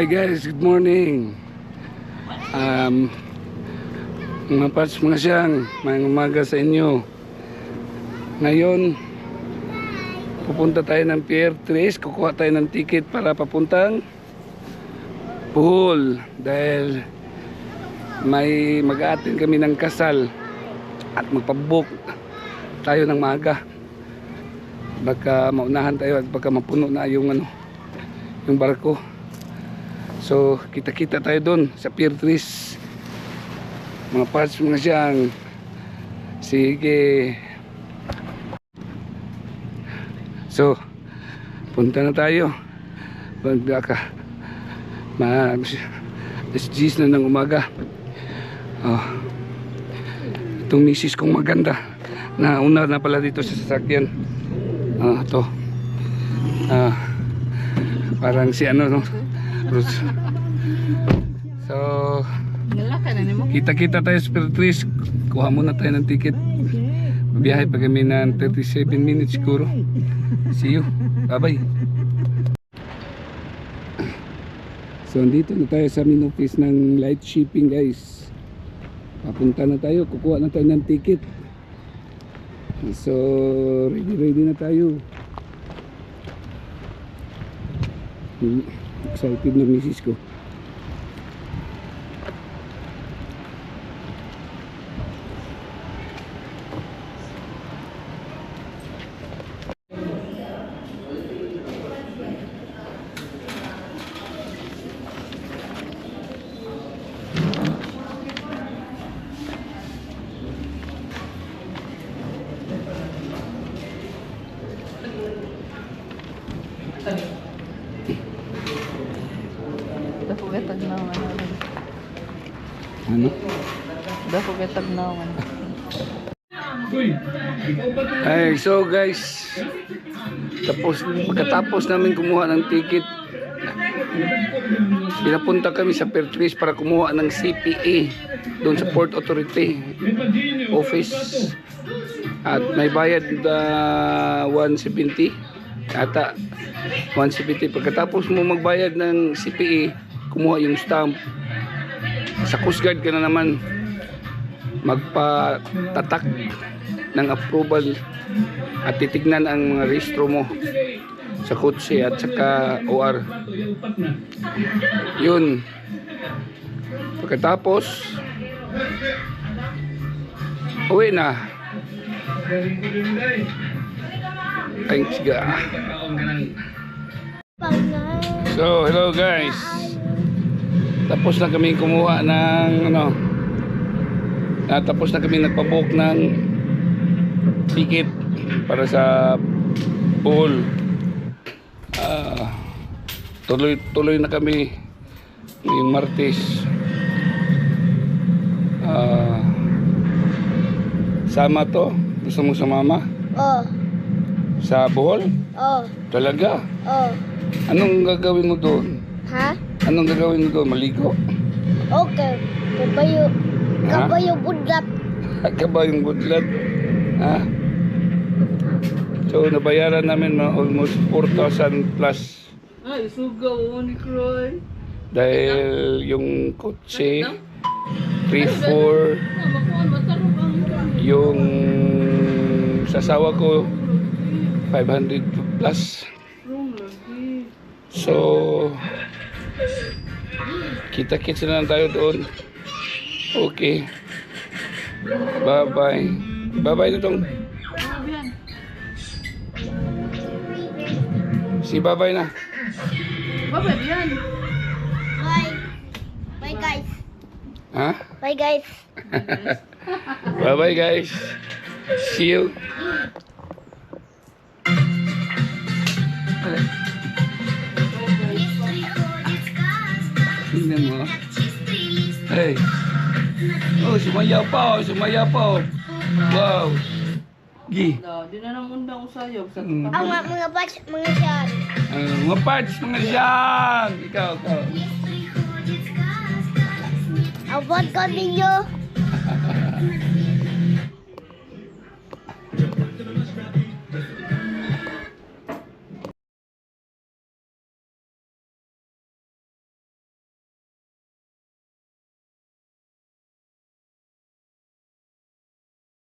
Hi guys, good morning. Um, mga pats, mga siyang, mga umaga sa inyo. Ngayon, pupunta tayo ng Pier 3, kukuha tayo ng ticket para papuntang Bohol. Dahil may mag-aatin kami ng kasal at magpabook tayo ng maaga. Baka maunahan tayo at baka mapuno na yung ano, yung barko. So, kita-kita tayo doon sa Pier 3. Mga parts, mga siyang. Sige. So, punta na tayo. Pagda ka. Ma, alas 10 na ng umaga. Oh. Itong misis kong maganda. Nauna na pala dito sa sasakyan. Ah, to. Ah, parang si ano, no? Rus- So, kita-kita tayo sa Spiritrice. Kuha muna tayo ng ticket. Biyahe pa kami ng 37 minutes siguro. See you. Bye-bye. So, andito na tayo sa main office ng light shipping guys. Papunta na tayo. Kukuha na tayo ng ticket. So, ready ready na tayo. Hmm, Excited na misis ko. Dako gatag na ano. Ano? Dako gatag na ano. Ay, so guys, tapos pagkatapos namin kumuha ng ticket, pinapunta kami sa Pertris para kumuha ng CPA doon sa Port Authority office. At may bayad na 170 ata 170 pagkatapos mo magbayad ng CPA kumuha yung stamp. Sa Coast Guard ka na naman magpatatak ng approval at titignan ang mga rehistro mo sa kotse at saka OR yun. Pagkatapos uwi na. Thanks ga. So hello guys. Tapos na kami kumuha ng ano natapos na kami nagpabook ng ticket para sa pool. Ah, tuloy tuloy na kami ngayong Martes. Ah, sama to? Gusto mo sumama? Oh, sa Bohol? Oh, talaga? Oh. anong gagawin mo doon? Ha? anong gagawin mo doon? Maligo? Okay. Kabayo. Kabayo budlat. ka ba yung budlat ha so nabayaran namin mga almost 4,000 plus. Ay, sugaw ni Croy. dahil yung kotse 3-4 Makuha matarong ang yung sasawa ko 500 plus. So kita-kits na lang tayo doon. Okay. Bye bye bye bye na tong si bye bye na Baba yan. Bye. Bye guys. ha Bye guys. bye bye guys see you Tingnan mo. Hey. Oh, sumaya pa, oh, sumaya pa. oh. Wow. Gi. Di na nang undang usayog sa Mm. Ang mga mga batch, mga siyan. Uh, mga parts, mga siyang. Ikaw, ikaw. Abot ko ninyo.